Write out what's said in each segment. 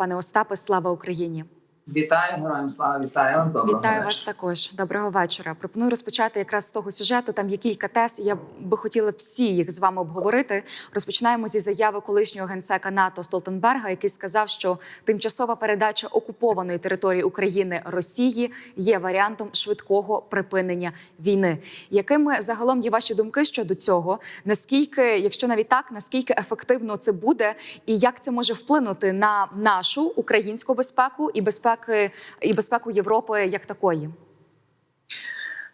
пане Остапе. Слава Україні! Вітаю, героям слава, вітаю вам. Доброго Вітаю вечора. вас також. Доброго вечора. Пропоную розпочати якраз з того сюжету. Там є кілька тез. Я би хотіла всі їх з вами обговорити. Розпочинаємо зі заяви колишнього генсека НАТО Столтенберга, який сказав, що тимчасова передача окупованої території України Росії є варіантом швидкого припинення війни. Якими загалом є ваші думки щодо цього? Наскільки, якщо навіть так, наскільки ефективно це буде, і як це може вплинути на нашу українську безпеку і безпеки і безпеку Європи як такої?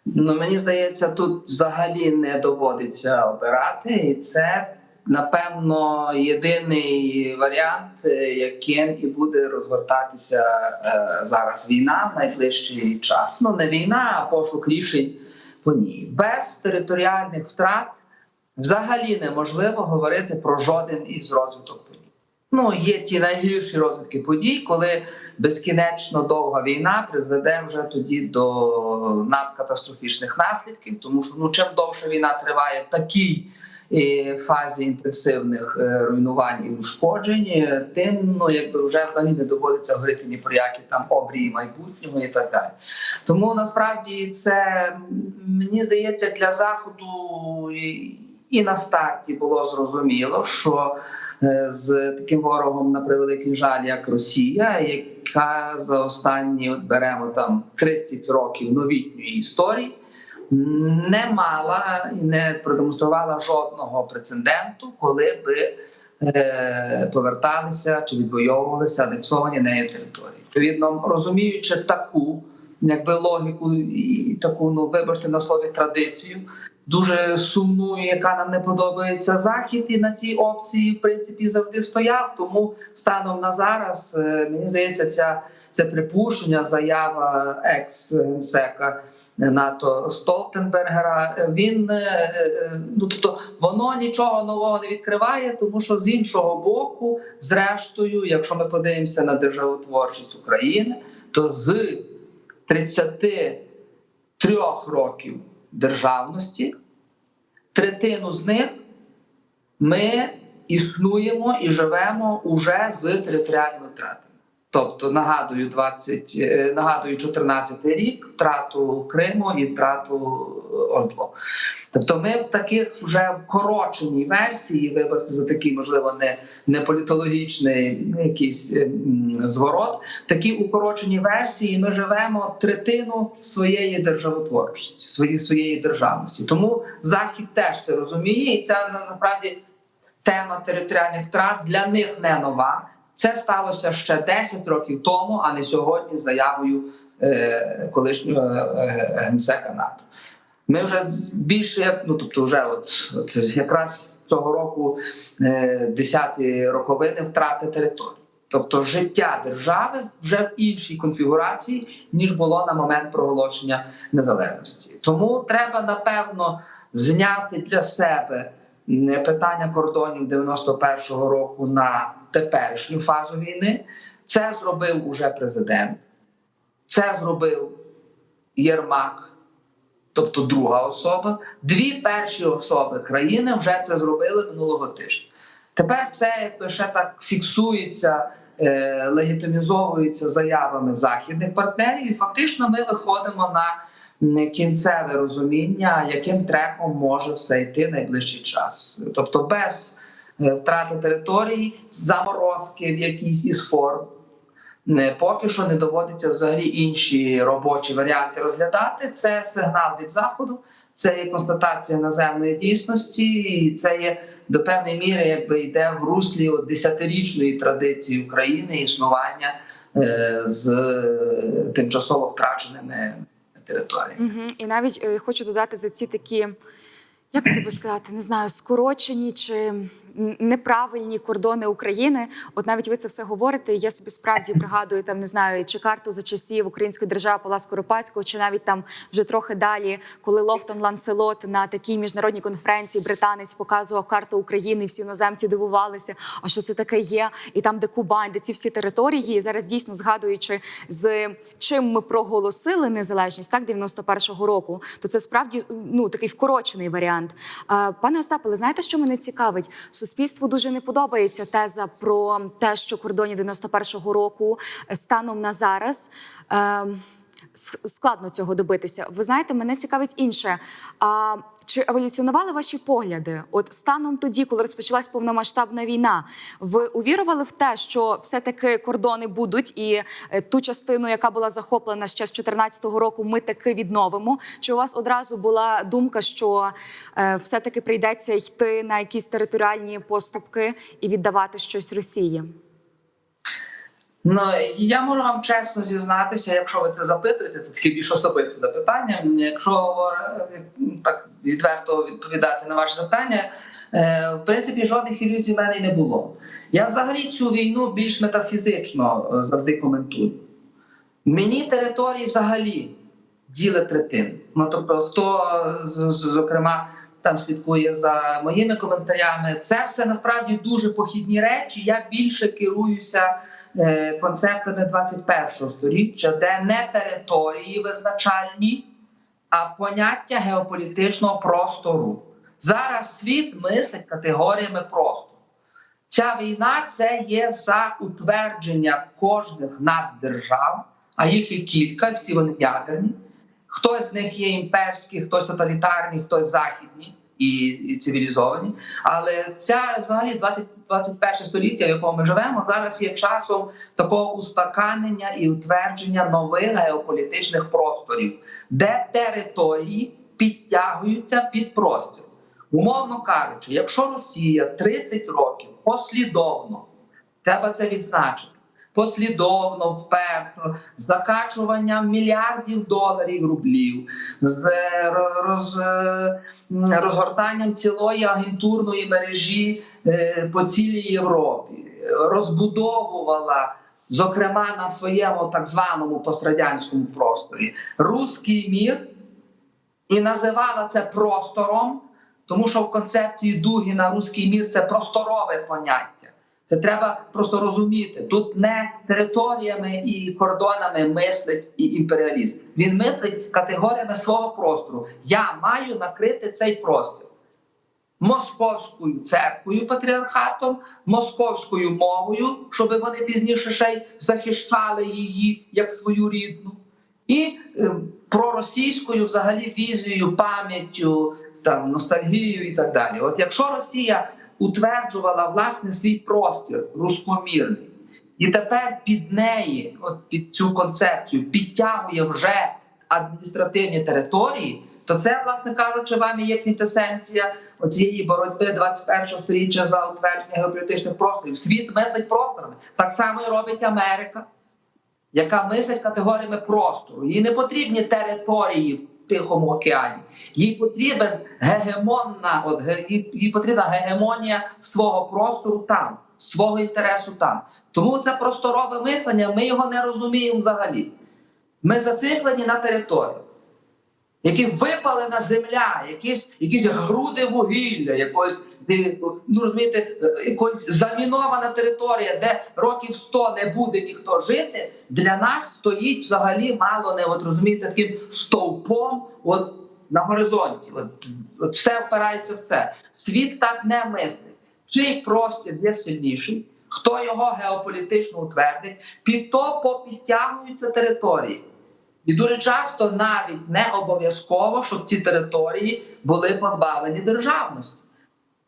Ну мені здається, тут взагалі не доводиться обирати, і це напевно єдиний варіант, е, яким і буде розгортатися е, зараз війна в найближчий час. Ну не війна, а пошук рішень по ній без територіальних втрат. Взагалі неможливо говорити про жоден із розвиток. Ну, є ті найгірші розвитки подій, коли безкінечно довга війна призведе вже тоді до надкатастрофічних наслідків, тому що ну чим довше війна триває в такій е, фазі інтенсивних е, руйнувань і ушкоджень, е, тим ну якби вже взагалі не доводиться говорити ні про які там обрії майбутнього і так далі. Тому насправді це мені здається для заходу і, на старті було зрозуміло, що з таким ворогом на превеликий жаль, як Росія, яка за останні от беремо там 30 років новітньої історії. Не мала і не продемонструвала жодного прецеденту, коли би е, поверталися чи відвоювалися анексовані нею території. Відповідно, розуміючи таку якби логіку і таку, ну вибачте на слові традицію, дуже сумну, яка нам не подобається захід, і на цій опції в принципі завжди стояв. Тому станом на зараз е, мені здається, ця це припущення, заява екс-генсека НАТО Столтенбергера. Він е, е, ну тобто воно нічого нового не відкриває, тому що з іншого боку, зрештою, якщо ми подивимося на державотворчість України, то з 33 років державності, третину з них ми існуємо і живемо уже з територіальними втратами. Тобто нагадую, 20, е, нагадую 14 рік втрату Криму і втрату е, Ордло. Тобто, ми в таких вже вкороченій версії, вибачте за такий, можливо, не, не політологічний якийсь е, зворот. В такій укороченій версії ми живемо третину своєї державотворчості, своєї своєї державності. Тому Захід теж це розуміє, і ця на- насправді тема територіальних втрат для них не нова. Це сталося ще 10 років тому, а не сьогодні заявою е, колишнього е, генсека НАТО. Ми вже більше як ну тобто, вже от, от якраз цього року е, 10-ті роковини втрати території. Тобто життя держави вже в іншій конфігурації, ніж було на момент проголошення незалежності. Тому треба напевно зняти для себе питання кордонів 91-го року на теперішню фазу війни. Це зробив уже президент, це зробив Єрмак, тобто друга особа. Дві перші особи країни вже це зробили минулого тижня. Тепер це ще так фіксується, е, легітимізовується заявами західних партнерів, і фактично ми виходимо на кінцеве розуміння, яким треком може все йти найближчий час. Тобто без е, втрати території, заморозки в якійсь із форм. Не поки що не доводиться взагалі інші робочі варіанти розглядати. Це сигнал від заходу, це є констатація наземної дійсності, і це є до певної міри, якби йде в руслі десятирічної традиції України існування е, з е, тимчасово втраченими територіями. Угу. І навіть е, хочу додати за ці такі, як це би сказати, не знаю, скорочені чи неправильні кордони України. От навіть ви це все говорите. Я собі справді пригадую там, не знаю, чи карту за часів Української держави Пала Скоропадського, чи навіть там вже трохи далі, коли Лофтон Ланцелот на такій міжнародній конференції британець показував карту України, всі іноземці дивувалися, а що це таке є, і там, де Кубань, де ці всі території, і зараз дійсно згадуючи з чим ми проголосили незалежність, так 91-го року, то це справді ну такий вкорочений варіант. Пане Остапе, знаєте, що мене цікавить? Суспільству дуже не подобається теза про те, що кордонів 91-го року станом на зараз. Е, Складно цього добитися. Ви знаєте, мене цікавить інше. А чи еволюціонували ваші погляди? От станом тоді, коли розпочалась повномасштабна війна, ви увірували в те, що все-таки кордони будуть, і е, ту частину, яка була захоплена ще з 2014 року, ми таки відновимо? Чи у вас одразу була думка, що е, все-таки прийдеться йти на якісь територіальні поступки і віддавати щось Росії? Ну я можу вам чесно зізнатися, якщо ви це запитуєте, це таке більш особисте запитання. Якщо так відверто відповідати на ваше запитання, е, в принципі, жодних ілюзій в мене не було. Я взагалі цю війну більш метафізично е, завжди коментую. Мені території взагалі діли третин. Ну тобто, хто зокрема там слідкує за моїми коментарями, це все насправді дуже похідні речі. Я більше керуюся концептами 21-го століття, де не території визначальні, а поняття геополітичного простору. Зараз світ мислить категоріями простору. Ця війна це є за утвердження кожних наддержав, а їх є кілька, всі вони ядерні. Хтось з них є імперські, хтось тоталітарні, хтось західні і, цивілізовані. Але ця взагалі 20, 21 століття, в якому ми живемо, зараз є часом такого устаканення і утвердження нових геополітичних просторів, де території підтягуються під простір. Умовно кажучи, якщо Росія 30 років послідовно, треба це відзначити, послідовно, вперто, з закачуванням мільярдів доларів рублів, з роз, е, розгортанням цілої агентурної мережі е, по цілій Європі, розбудовувала. Зокрема, на своєму так званому пострадянському просторі руський мір і називала це простором, тому що в концепції Дугіна руський мір це просторове поняття. Це треба просто розуміти. Тут не територіями і кордонами мислить і імперіаліст. Він мислить категоріями свого простору. Я маю накрити цей простір московською церквою, патріархатом, московською мовою, щоб вони пізніше ще й захищали її як свою рідну, і е, проросійською взагалі візією, пам'яттю, там ностальгією і так далі. От якщо Росія утверджувала власне свій простір рускомірний, і тепер під неї, от під цю концепцію, підтягує вже адміністративні території, то це, власне кажучи, вам є квінтесенція оцієї боротьби 21 століття за утвердження геополітичних просторів. Світ мислить просторами. Так само і робить Америка, яка мислить категоріями простору. Їй не потрібні території Тихому океані. Їй потрібен гегемонна, от їй, потрібна гегемонія свого простору там, свого інтересу там. Тому це просторове мислення, ми його не розуміємо взагалі. Ми зациклені на території, які випалена земля, якісь, якісь груди вугілля, якось ну розумієте, е, якось замінована територія, де років 100 не буде ніхто жити. Для нас стоїть взагалі мало не от розумієте, таким стовпом. От на горизонті, от, от все впирається в це. Світ так не мислить. Чий простір є сильніший, хто його геополітично утвердить, під то попідтягуються території. І дуже часто навіть не обов'язково, щоб ці території були позбавлені державності.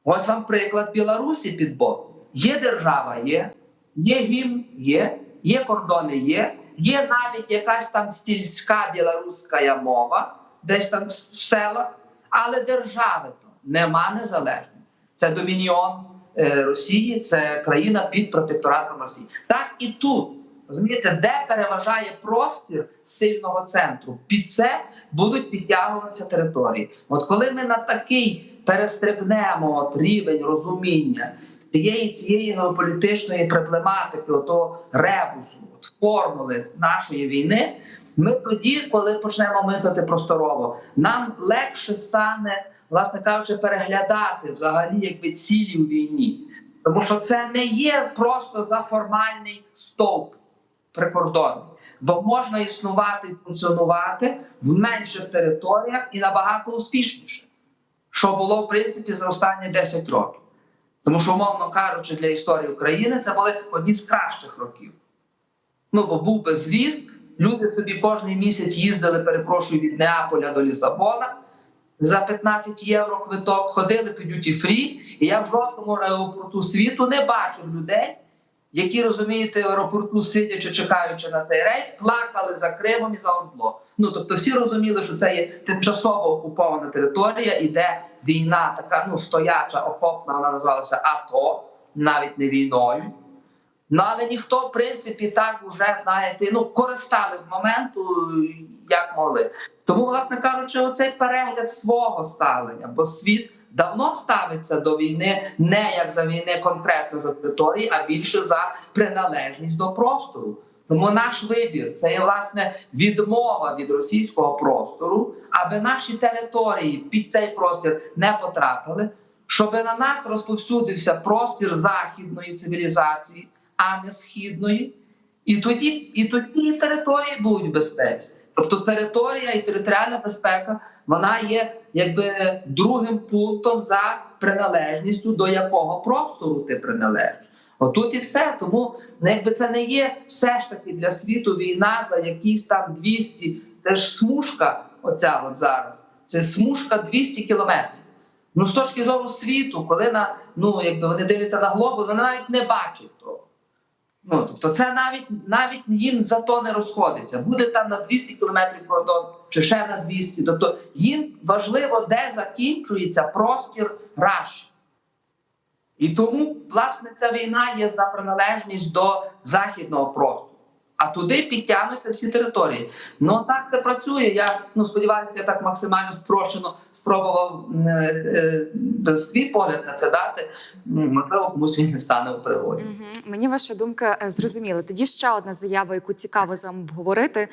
Ось вам приклад Білорусі під боком. Є держава, є, є гімн, є, є кордони, є, є навіть якась там сільська білоруська мова, десь там в, в селах, але держави то нема незалежної. Це домініон е, Росії, це країна під протекторатом Росії. Так і тут. Розумієте, де переважає простір сильного центру, під це будуть підтягуватися території. От коли ми на такий перестрибнемо от рівень розуміння цієї цієї геополітичної проблематики, ото ребусу, от формули нашої війни, ми тоді, коли почнемо мислити просторово, нам легше стане, власне кажучи, переглядати взагалі якби цілі у війні. Тому що це не є просто за формальний стовп прикордонний, бо можна існувати і функціонувати в менших територіях і набагато успішніше, що було в принципі за останні 10 років. Тому що, умовно кажучи, для історії України це були одні з кращих років. Ну, бо був безвіз, люди собі кожен місяць їздили, перепрошую, від Неаполя до Лісабона за 15 євро квиток, ходили по дюті фрі, і я в жодному аеропорту світу не бачив людей, які розумієте, в аеропорту, сидячи, чекаючи на цей рейс, плакали за Кримом і за Ордло. Ну тобто, всі розуміли, що це є тимчасово окупована територія, і де війна, така ну стояча, окопна, вона називалася АТО, навіть не війною. Ну але ніхто, в принципі, так уже знаєте, ну користали з моменту, як могли. Тому, власне кажучи, оцей перегляд свого ставлення, бо світ давно ставиться до війни не як за війни конкретно за території, а більше за приналежність до простору. Тому наш вибір це є власне відмова від російського простору, аби наші території під цей простір не потрапили, щоб на нас розповсюдився простір західної цивілізації, а не східної. І тоді, і тоді території будуть безпеці. Тобто територія і територіальна безпека вона є якби другим пунктом за приналежністю, до якого простору ти приналежиш. Отут і все. Тому ну, якби це не є все ж таки для світу війна за якісь там 200, Це ж смужка, оця от зараз. Це смужка 200 кілометрів. Ну з точки зору світу, коли на ну якби вони дивляться на глобус, вони навіть не бачать того. Ну, тобто, це навіть навіть їм за то не розходиться. Буде там на 200 кілометрів кордон чи ще на 200. Тобто їм важливо, де закінчується простір Раші. І тому, власне, ця війна є за приналежність до західного простору. А туди підтягнуться всі території. Ну так це працює. Я ну сподіваюся, я так максимально спрощено спробував е, е, свій погляд на це дати. Ну, Можливо, комусь він не стане у пригоді. Угу. Мені ваша думка е, зрозуміла. Тоді ще одна заява, яку цікаво з вами обговорити.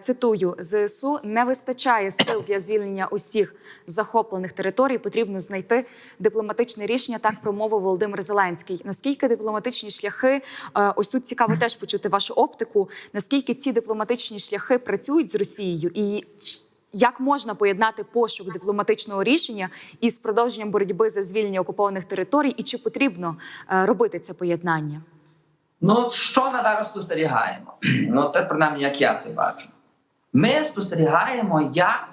Цитую: ЗСУ не вистачає сил для звільнення усіх захоплених територій. Потрібно знайти дипломатичне рішення. Так промовив Володимир Зеленський. Наскільки дипломатичні шляхи? Ось тут цікаво теж почути вашу оптику. Наскільки ці дипломатичні шляхи працюють з Росією і як можна поєднати пошук дипломатичного рішення із продовженням боротьби за звільнення окупованих територій, і чи потрібно е, робити це поєднання? Ну, що ми зараз спостерігаємо? Ну, це принаймні, як я це бачу. Ми спостерігаємо, як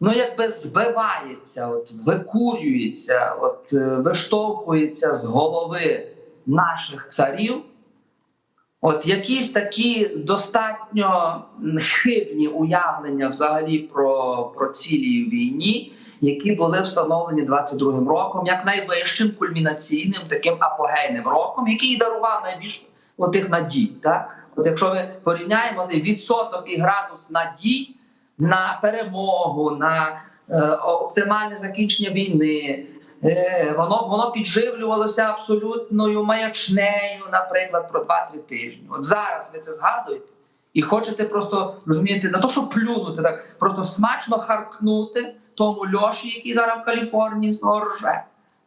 ну, якби збивається, от, викурюється, от, е, виштовхується з голови наших царів. От якісь такі достатньо хибні уявлення взагалі про, про цілі війні, які були встановлені 22-м роком, як найвищим кульмінаційним таким апогейним роком, який дарував найбільше тих надій. Так? От якщо ми порівняємо відсоток і градус надій на перемогу, на е, оптимальне закінчення війни. Е, Воно воно підживлювалося абсолютною маячнею, наприклад, про 2-3 тижні. От зараз ви це згадуєте і хочете просто розумієте, не то, що плюнути, так просто смачно харкнути тому льоші, який зараз в Каліфорнії з того рже.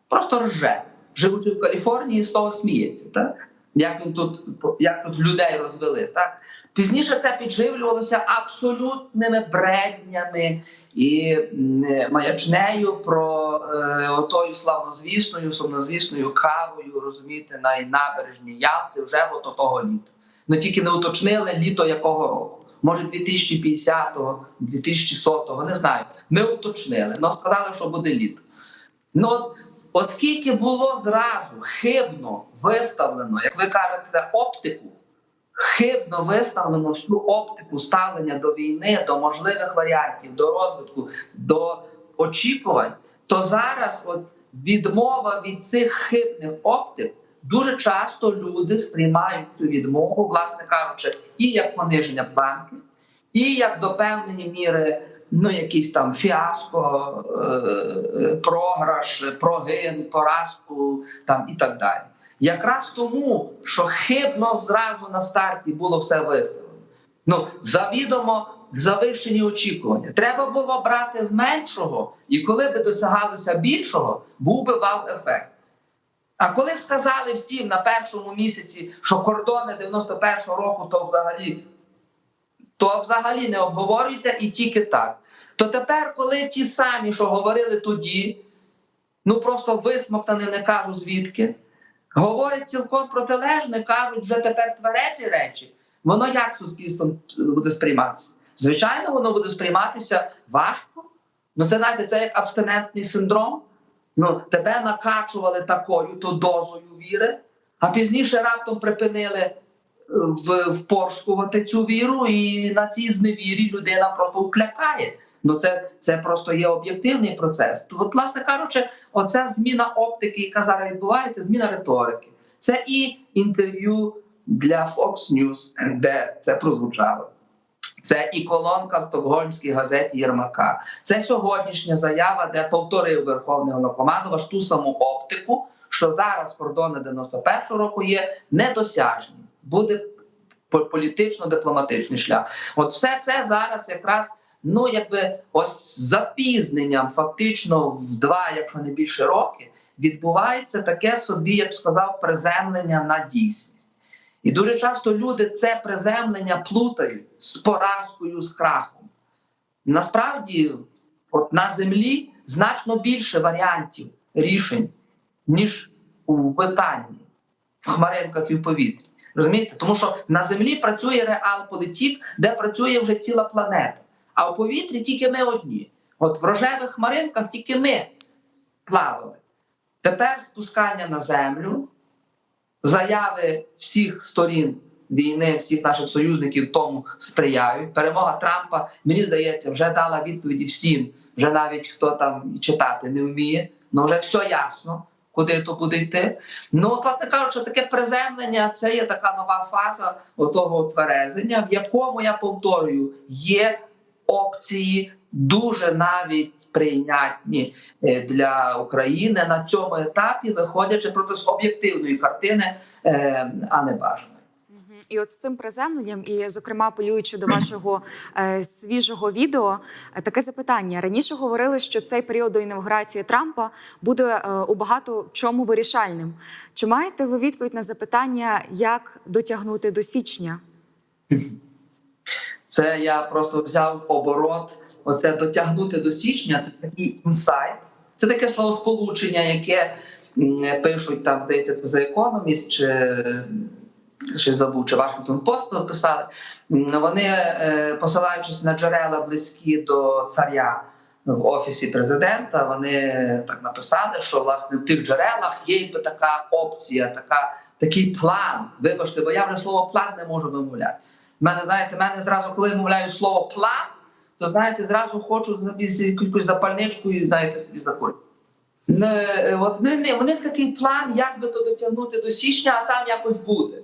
Просто рже. Живучи в Каліфорнії, з того сміється. Так? Як він тут як тут людей розвели, так пізніше це підживлювалося абсолютними бреднями і маячнею про е, отою славнозвісною, сумнозвісною кавою, розумієте, на набережні Ялти вже от того літа. Ну тільки не уточнили літо якого року. Може 2050-го, 2100-го, не знаю. Не уточнили, але сказали, що буде літо. Ну от Оскільки було зразу хибно виставлено, як ви кажете, оптику, хибно виставлено всю оптику ставлення до війни, до можливих варіантів, до розвитку, до очікувань, то зараз от відмова від цих хибних оптик дуже часто люди сприймають цю відмову, власне кажучи, і як пониження планки, і як до певної міри ну, якийсь там фіаско, е, програш, прогин, поразку там і так далі. Якраз тому, що хибно зразу на старті було все виставлено. Ну, завідомо завищені очікування. Треба було брати з меншого, і коли би досягалося більшого, був би вау-ефект. А коли сказали всім на першому місяці, що кордони 91-го року, то взагалі то взагалі не обговорюється і тільки так. То тепер, коли ті самі, що говорили тоді, ну просто висмоктане, не кажу звідки. Говорять цілком протилежне, кажуть вже тепер тверезі речі. Воно як суспільством буде сприйматися? Звичайно, воно буде сприйматися важко. Ну, це знаєте, це як абстинентний синдром. Ну, тебе накачували такою то дозою віри, а пізніше раптом припинили е, в, впорскувати цю віру, і на цій зневірі людина просто уклякає. Ну, це, це просто є об'єктивний процес. То, от, власне кажучи, оця зміна оптики, яка зараз відбувається, зміна риторики. Це і інтерв'ю для Fox News, де це прозвучало. Це і колонка в стокгольмській газеті Єрмака. Це сьогоднішня заява, де повторив Верховний Головнокомандувач ту саму оптику, що зараз кордони 91-го року є недосяжні. Буде по- політично-дипломатичний шлях. От все це зараз якраз ну якби ось запізненням, фактично в два, якщо не більше роки, відбувається таке собі, я б сказав, приземлення на дійсність. І дуже часто люди це приземлення плутають з поразкою, з крахом. Насправді, от на землі значно більше варіантів рішень, ніж у питанні, в хмаринках і в повітрі. Розумієте? Тому що на землі працює реал-політік, де працює вже ціла планета. А у повітрі тільки ми одні. От в рожевих хмаринках тільки ми плавали. Тепер спускання на землю, заяви всіх сторін війни, всіх наших союзників тому сприяють. Перемога Трампа, мені здається, вже дала відповіді всім, вже навіть хто там читати не вміє, ну вже все ясно. Куди то буде йти? Ну, власне кажучи, таке приземлення це є така нова фаза того тверезення, в якому я повторюю, є опції дуже навіть прийнятні е, для України на цьому етапі, виходячи проти з об'єктивної картини, е, а не бажаної. Мгм. І от з цим приземленням, і зокрема апелюючи до вашого е, свіжого відео, е, таке запитання. Раніше говорили, що цей період до інавгурації Трампа буде е, у багато чому вирішальним. Чи маєте ви відповідь на запитання, як дотягнути до січня? Це я просто взяв оборот. Оце дотягнути до січня. Це такий інсайт. Це таке словосполучення, яке пишуть там, здається, це за економіст чи, чи забув, чи Вашингтон Пост писали. Вони, е, посилаючись на джерела близькі до царя в офісі президента, вони так написали, що власне в тих джерелах є якби така опція, така, такий план. Вибачте, бо я вже слово план не можу вимовляти. Мене, знаєте, мене зразу, коли мовляю слово план, то знаєте, зразу хочу собі з якоюсь запальничкою, знаєте, собі е, от не, у них такий план, як би то дотягнути до січня, а там якось буде.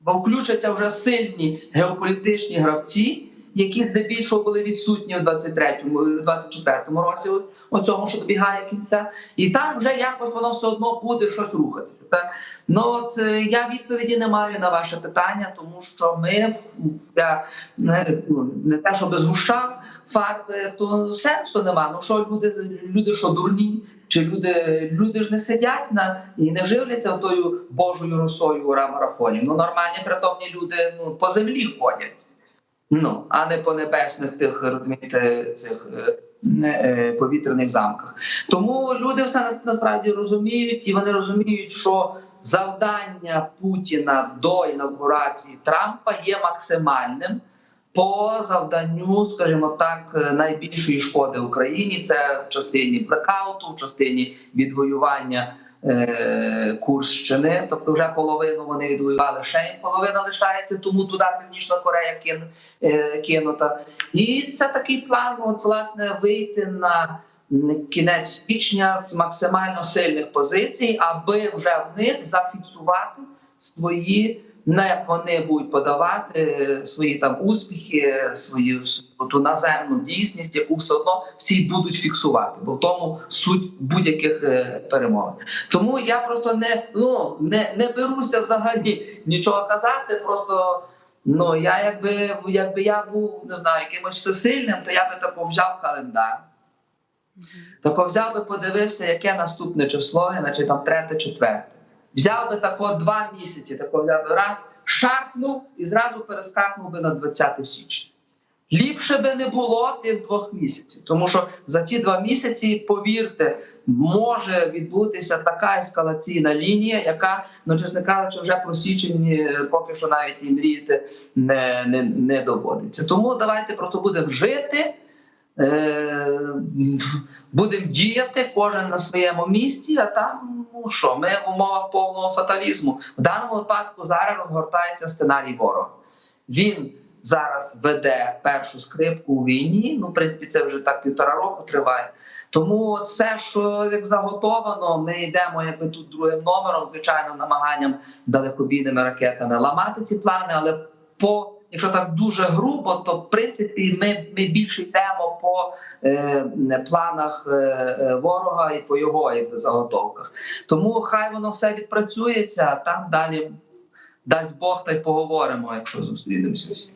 Бо включаться вже сильні геополітичні гравці, які здебільшого були відсутні у 23-му, 24-му році, от- оцьому, що добігає кінця, і там вже якось воно все одно буде щось рухатися. Так? Ну от е, я відповіді не маю на ваше питання, тому що ми я не, ну, не те, що згущав фарби, то сенсу нема. Ну що люди, люди що дурні? Чи люди, люди ж не сидять на і не живляться тою Божою росою у марафоні? Ну нормальні притомні люди ну, по землі ходять. Ну, а не по небесних тих розумієте, цих е, е, повітряних замках. Тому люди все нас- насправді розуміють, і вони розуміють, що завдання Путіна до інавгурації Трампа є максимальним по завданню, скажімо так, е, найбільшої шкоди Україні. Це в частині блекауту, в частині відвоювання Курщини, тобто вже половину вони відвоювали, ще їм половина лишається, тому туди Північна Корея е, кинута. І це такий план, от власне, вийти на кінець січня з максимально сильних позицій, аби вже в них зафіксувати свої. Не вони будуть подавати е, свої там успіхи, свою, свою ту наземну дійсність, яку все одно всі будуть фіксувати, бо в тому суть будь-яких е, перемовин. Тому я просто не ну не, не беруся взагалі нічого казати. Просто ну я якби якби я був не знаю якимось всесильним, то я би тако взяв календар. Тако взяв би, подивився, яке наступне число, значить там третє, четверте. Взяв би тако два місяці, тако взяв би раз, шарпнув і зразу перескакнув би на 20 січня. Ліпше би не було тих двох місяців, тому що за ті два місяці, повірте, може відбутися така ескалаційна лінія, яка, ну чесно кажучи, вже про січень е, поки що навіть і мріяти не, не, не доводиться. Тому давайте просто будемо жити. Е, будемо діяти кожен на своєму місці, а там ну що, ми в умовах повного фаталізму. В даному випадку зараз розгортається сценарій ворога. Він зараз веде першу скрипку у війні. Ну, в принципі, це вже так півтора року триває. Тому все, що як заготовано, ми йдемо якби тут другим номером, звичайно, намаганням далекобійними ракетами ламати ці плани, але по Якщо так дуже грубо, то в принципі ми, ми більше йдемо по е, планах е, е, ворога і по його якби, заготовках. Тому хай воно все відпрацюється, а там далі дасть Бог та й поговоримо, якщо зустрінемося всі.